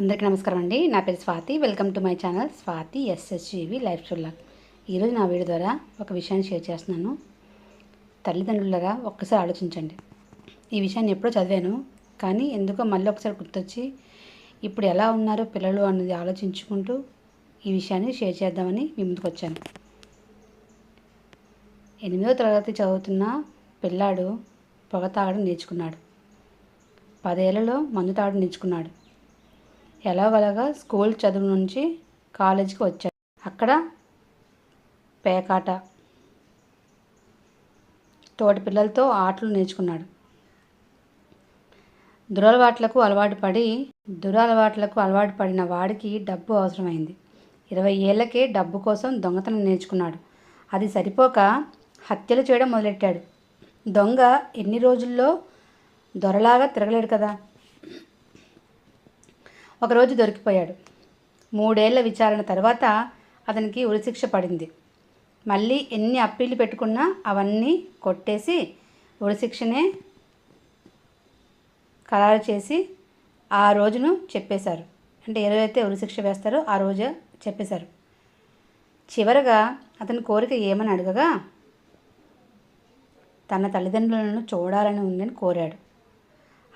అందరికీ నమస్కారం అండి. నా పేరు Swathi. Welcome to my channel Swathi SSGV lifestyle ఈరోజు నా వీడియో ద్వారా ఒక విషయాన్ని షేర్ చేస్తున్నాను. తల్లిదండ్రులగా ఒక్కసారి ఆలోచించండి. ఈ విషయాన్ని ఎప్పుడో చదివాను కానీ ఎందుకో మళ్ళీ ఒకసారి గుర్తొచ్చి ఇప్పుడు ఎలా ఉన్నారో పిల్లలు అన్నది ఆలోచించుకుంటూ ఈ విషయాన్ని షేర్ చేద్దామని మీ ముందుకు వచ్చాను. ఎనిమిదో తరగతి చదువుతున్న పిల్లాడు పొగ తాగడం నేర్చుకున్నాడు. పదేళ్ళలో మందు తాగడం నేర్చుకున్నాడు. ఎలాగలగా స్కూల్ చదువు నుంచి కాలేజీకి వచ్చాడు అక్కడ పేకాట. తోటి పిల్లలతో ఆటలు నేర్చుకున్నాడు. దురలవాట్లకు అలవాటు పడి దురలవాట్లకు అలవాటు పడిన వాడికి డబ్బు అవసరమైంది. ఇరవై ఏళ్ళకే డబ్బు కోసం దొంగతనం నేర్చుకున్నాడు. అది సరిపోక హత్యలు చేయడం మొదలెట్టాడు. దొంగ ఎన్ని రోజుల్లో దొరలాగా తిరగలేడు కదా. ఒకరోజు దొరికిపోయాడు. మూడేళ్ళ విచారణ తర్వాత అతనికి ఉరిశిక్ష పడింది. మళ్ళీ ఎన్ని అప్పీలు పెట్టుకున్నా అవన్నీ కొట్టేసి ఉరిశిక్షనే ఖరారు చేసి ఆ రోజును చెప్పేశారు. అంటే ఏ ఉరిశిక్ష వేస్తారో ఆ రోజు చెప్పేశారు. చివరగా అతని కోరిక ఏమని అడగగా తన తల్లిదండ్రులను చూడాలని ఉందని కోరాడు.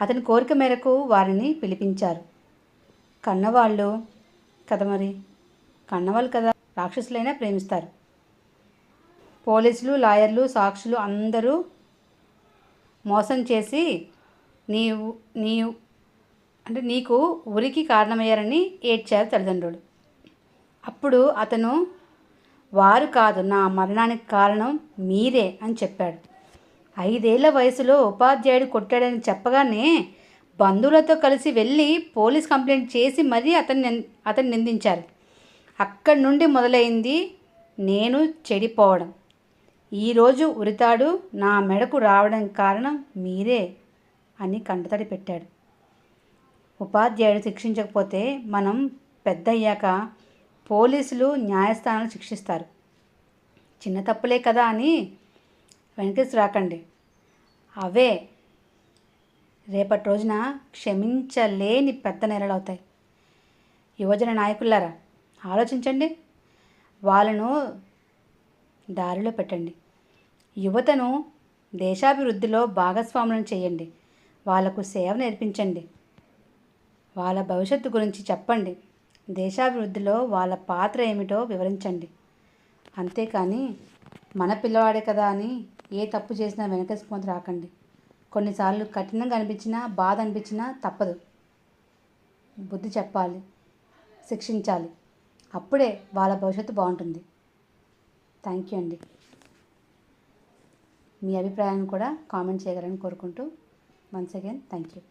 అతని కోరిక మేరకు వారిని పిలిపించారు. కన్నవాళ్ళు కదా మరి? కన్నవాళ్ళు కదా? రాక్షసులైనా ప్రేమిస్తారు. పోలీసులు లాయర్లు సాక్షులు అందరూ మోసం చేసి నీవు నీవు అంటే నీకు ఉరికి కారణమయ్యారని ఏడ్చారు తల్లిదండ్రులు. అప్పుడు అతను వారు కాదు నా మరణానికి కారణం మీరే అని చెప్పాడు. ఐదేళ్ళ వయసులో ఉపాధ్యాయుడు కొట్టాడని చెప్పగానే బంధువులతో కలిసి వెళ్ళి పోలీస్ కంప్లైంట్ చేసి మరీ అతన్ని అతన్ని నిందించారు. అక్కడి నుండి మొదలైంది నేను చెడిపోవడం. ఈరోజు ఉరితాడు నా మెడకు రావడం కారణం మీరే అని కంటతడి పెట్టాడు. ఉపాధ్యాయుడు శిక్షించకపోతే మనం పెద్దయ్యాక పోలీసులు న్యాయస్థానాలు శిక్షిస్తారు. చిన్న తప్పులే కదా అని వెనకేసి రాకండి. అవే రేపటి రోజున క్షమించలేని పెద్ద నెలలు అవుతాయి. యువజన నాయకులారా ఆలోచించండి. వాళ్ళను దారిలో పెట్టండి. యువతను దేశాభివృద్ధిలో భాగస్వాములను చేయండి. వాళ్ళకు సేవ నేర్పించండి. వాళ్ళ భవిష్యత్తు గురించి చెప్పండి. దేశాభివృద్ధిలో వాళ్ళ పాత్ర ఏమిటో వివరించండి. అంతేకాని మన పిల్లవాడే కదా అని ఏ తప్పు చేసినా వెనకేసుకొని రాకండి. కొన్నిసార్లు కఠినంగా అనిపించినా బాధ అనిపించినా తప్పదు. బుద్ధి చెప్పాలి శిక్షించాలి. అప్పుడే వాళ్ళ భవిష్యత్తు బాగుంటుంది. థ్యాంక్ యూ అండి. మీ అభిప్రాయాన్ని కూడా కామెంట్ చేయగలని కోరుకుంటూ వన్స్ అగైన్ థ్యాంక్ యూ.